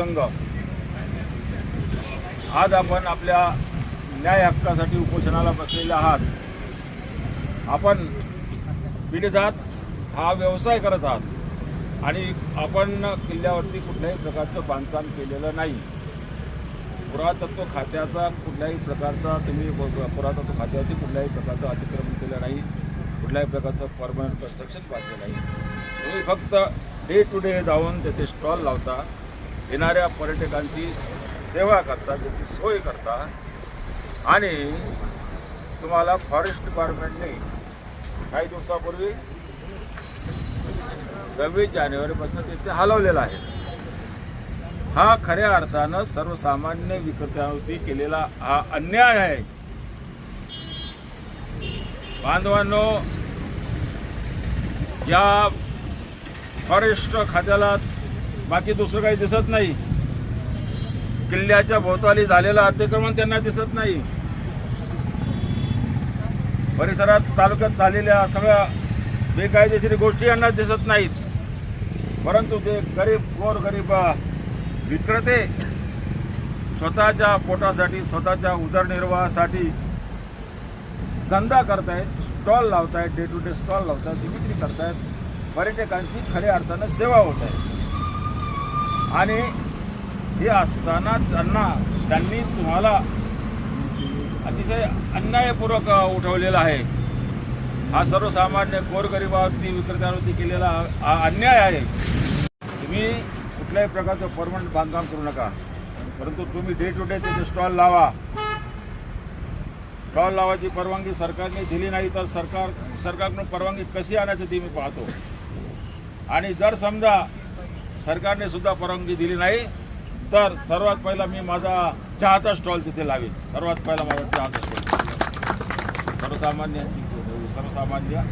संघ आज आपण आपल्या न्याय हक्कासाठी उपोषणाला बसलेले आहात. आपण पीडितात हा व्यवसाय करत आहात. आणि आपण किल्ल्यावरती कुठल्याही प्रकारचं बांधकाम केलेलं नाही. पुरातत्व खात्याचा कुठल्याही प्रकारचा तुम्ही पुरातत्व खात्यावरती कुठल्याही प्रकारचं अतिक्रमण केलं नाही. कुठल्याही प्रकारचं परमनंट कन्स्ट्रक्शन बांधलं नाही. तुम्ही फक्त डे टू डे जाऊन त्याचे स्टॉल लावता. येणाऱ्या पर्यटकांची सेवा करता त्याची सोय करता आणि तुम्हाला फॉरेस्ट डिपार्टमेंटने काही दिवसापूर्वी सव्वीस जानेवारीपासून तिथे हलवलेला आहे. हा खऱ्या अर्थानं सर्वसामान्य विक्रेत्यावरती केलेला हा अन्याय आहे. बांधवांनो या फॉरेस्ट खात्याला बाकी दुसरं काही दिसत नाही. किल्ल्याच्या भोवताली झालेलं अतिक्रमण त्यांना दिसत नाही. परिसरात तालुक्यात झालेल्या सगळ्या बेकायदेशीर गोष्टी यांना दिसत नाहीत. परंतु ते गरीब गोर गरीब विक्रेते स्वतःच्या पोटासाठी स्वतःच्या उदरनिर्वाहासाठी धंदा करतायत स्टॉल लावतायत डे टू डे स्टॉल लावतायत विक्री करतायत. पर्यटकांची खऱ्या अर्थानं सेवा होत आहे. आणि हे असताना त्यांना त्यांनी तुम्हाला अतिशय अन्यायपूर्वक उठवलेला आहे. हा सर्वसामान्य गोरगरिबावरती विक्रेत्यांवरती केलेला हा अन्याय आहे. तुम्ही कुठल्याही प्रकारचं परमनंट बांधकाम करू नका. परंतु तुम्ही डे टू डे तिथे स्टॉल लावा. स्टॉल लावायची परवानगी सरकारने दिली नाही तर सरकार सरकारकडून परवानगी कशी आणायची ती मी पाहतो. आणि जर समजा सरकारने सुद्धा परवानगी दिली नाही. तर सर्वात पहिला मी माझा चहाचा स्टॉल तिथे लावेन. सर्वात पहिला माझा चहाचा स्टॉल. सर्वसामान्यांची सर्वसामान्य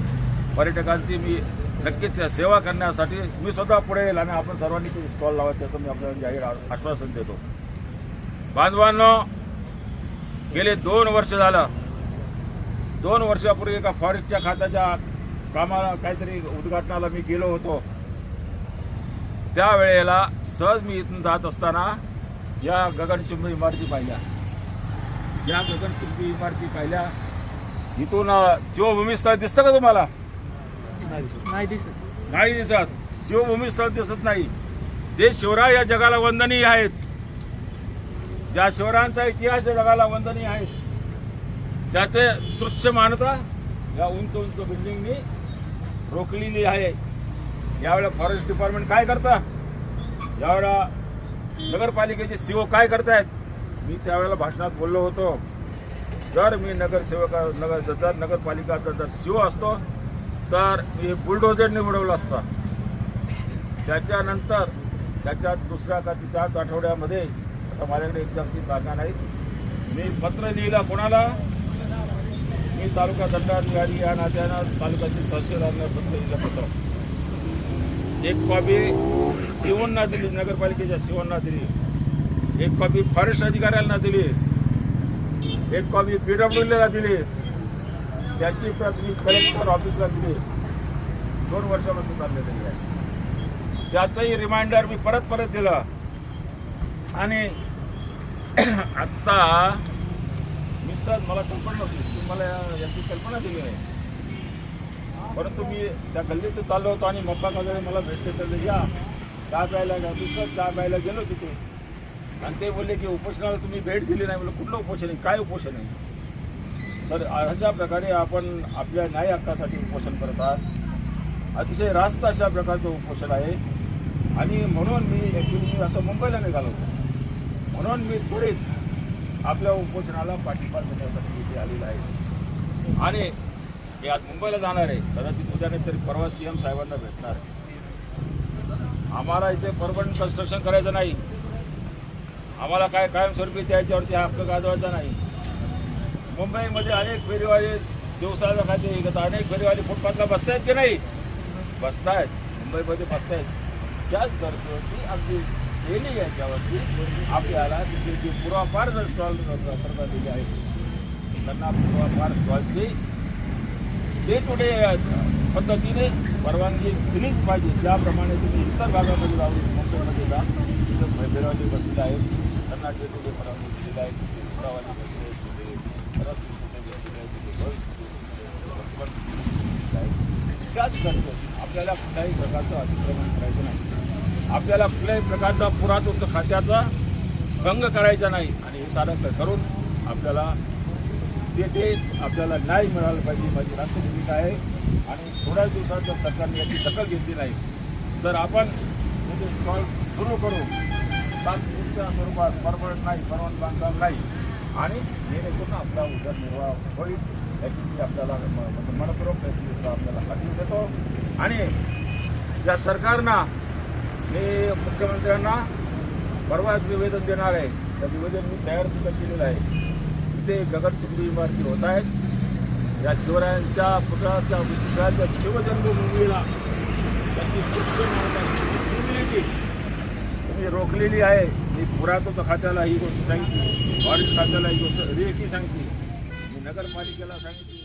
पर्यटकांची मी नक्कीच त्या सेवा करण्यासाठी मी स्वतः पुढे येईल आणि आपण सर्वांनी ते स्टॉल लावा त्याचं मी आपल्याला जाहीर आश्वासन देतो. बांधवांनो गेले दोन वर्ष झालं. दोन वर्षापूर्वी एका फॉरेस्टच्या खात्याच्या कामाला काहीतरी उद्घाटनाला मी गेलो होतो. त्यावेळेला सहज मी इथून जात असताना या गगनचुंबी इमारती पाहिल्या. या गगनचुंबी इमारती पाहिल्या. इथून शिवभूमी स्थळ दिसतं का तुम्हाला? नाही दिसत. नाही दिसत. शिवभूमी स्थळ दिसत नाही. ते शिवराय या जगाला वंदनीय आहेत. ज्या शिवरायांचा इतिहास या जगाला वंदनीय आहेत त्याचे दृश्य मानता या उंच उंच बिल्डिंगनी रोखलेली आहे. यावेळेला फॉरेस्ट डिपार्टमेंट काय करता? यावेळेला नगरपालिकेचे सीओ काय करतायत? मी त्यावेळेला भाषणात बोललो होतो. जर मी नगरसेवका नगर जर नगरपालिकाचा जर सीओ असतो तर मी बुलडोजरने उडवलं असतं. त्याच्यानंतर त्याच्या दुसऱ्या का त्याच आठवड्यामध्ये आता माझ्याकडे एक्झामची जागा नाही मी पत्र लिहिलं कोणाला? मी तालुका दंडाधिकारी या नात्यानं तालुक्यातील तहसीलदारांना पत्र लिहिलं पत्र. एक कॉपी सिवनना दिली नगरपालिकेच्या सिवनना दिली. एक कॉपी फॉरेस्ट अधिकाऱ्यांना दिली. एक कॉपी पी डब्ल्यूला दिली. त्याची प्रत मी कलेक्टर ऑफिसला दिली. दोन वर्षापासून चाललेली आहे. त्याचंही रिमाइंडर मी परत परत दिलं. आणि आत्ता मी मला कल्पना नव्हती. तुम्हाला मला या- याची कल्पना दिली नाही. परंतु मी त्या गल्लीत चाललो होतो आणि मप्पा वगैरे मला भेटले तर या. चहा प्यायला गेलो दुसरं चहा प्यायला गेलो तिथे. आणि ते बोलले की उपोषणाला तुम्ही भेट दिली नाही. म्हणलं कुठलं उपोषण आहे? काय उपोषण आहे? तर अशा प्रकारे आपण आपल्या न्याय हक्कासाठी उपोषण करत आहात. अतिशय रास्त अशा प्रकारचं उपोषण आहे. आणि म्हणून मी ॲक्च्युली मी आता मुंबईला निघालो होतो. म्हणून मी त्वरित आपल्या उपोषणाला पाठिंबा देण्यासाठी इथे आलेला आहे. आणि हे आज मुंबईला जाणार आहे. कदाचित उद्या नाही तरी परवा सी एम साहेबांना भेटणार आहे. आम्हाला इथे परमनंट कन्स्ट्रक्शन करायचं नाही. आम्हाला काय कायमस्वरूपी त्याच्यावरती हक्क गाजवायचा नाही. मुंबईमध्ये अनेक फेरीवाले दिवसाला खाते. विकत अनेक फेरीवाले फुटपाथला बसतायत की नाही? बसतायत. मुंबईमध्ये बसतायत. त्याच गरजेवरती अगदी डेली याच्यावरती आपल्याला तिथे जी पुरापार जर स्टॉल करता दिली आहे त्यांना पुरापार स्टॉलची डे टू डे पद्धतीने परवानगी दिलीच पाहिजे. ज्याप्रमाणे तुम्ही इतर भागामध्ये जाऊन मुंबईमध्ये जा तिथं भैरवाले बसले आहेत त्यांना डे टू डे परवानगी दिलेली आहे तिथे घोडावाले बसले आहेत, तिथे रस्ते कुठे आहेत, तिथे बस आहे. त्याच करतो. आपल्याला कुठल्याही प्रकारचं अतिक्रमण करायचं नाही. आपल्याला कुठल्याही प्रकारचा पुरातत्व खात्याचा भंग करायचा नाही. आणि हे सारं करून आपल्याला तेथेच आपल्याला न्याय मिळाला पाहिजे माझी राष्ट्र भूमिका आहे. आणि थोड्याच दिवसात जर सरकारने याची दखल घेतली नाही. तर आपण म्हणजे त्याचे स्टॉल सुरू करू तांत्रिकच्या स्वरूपात परमनंट नाही परमनंट बांधकाम नाही आणि जेणेकरून आपला उदरनिर्वाह होईल याची आपल्याला म्हणजे मनपूर्वक त्याची आपल्याला खात्री देतो. आणि या सरकारनं मी मुख्यमंत्र्यांना परवाच निवेदन देणार आहे. त्या निवेदन मी तयार सुद्धा केलेलं आहे. ते गगनचुंबी इमारती होत आहेत. या शिवरायांच्या पुतळ्याच्या विग्रहाच्या शिवजन्मभूमीला त्यांची इम्युनिटी तुम्ही रोखलेली आहे. मी पुरातत्व खात्याला ही गोष्ट सांगितली. फॉरेस्ट खात्याला ही गोष्ट रेखी सांगते मी नगरपालिकेला सांगितली.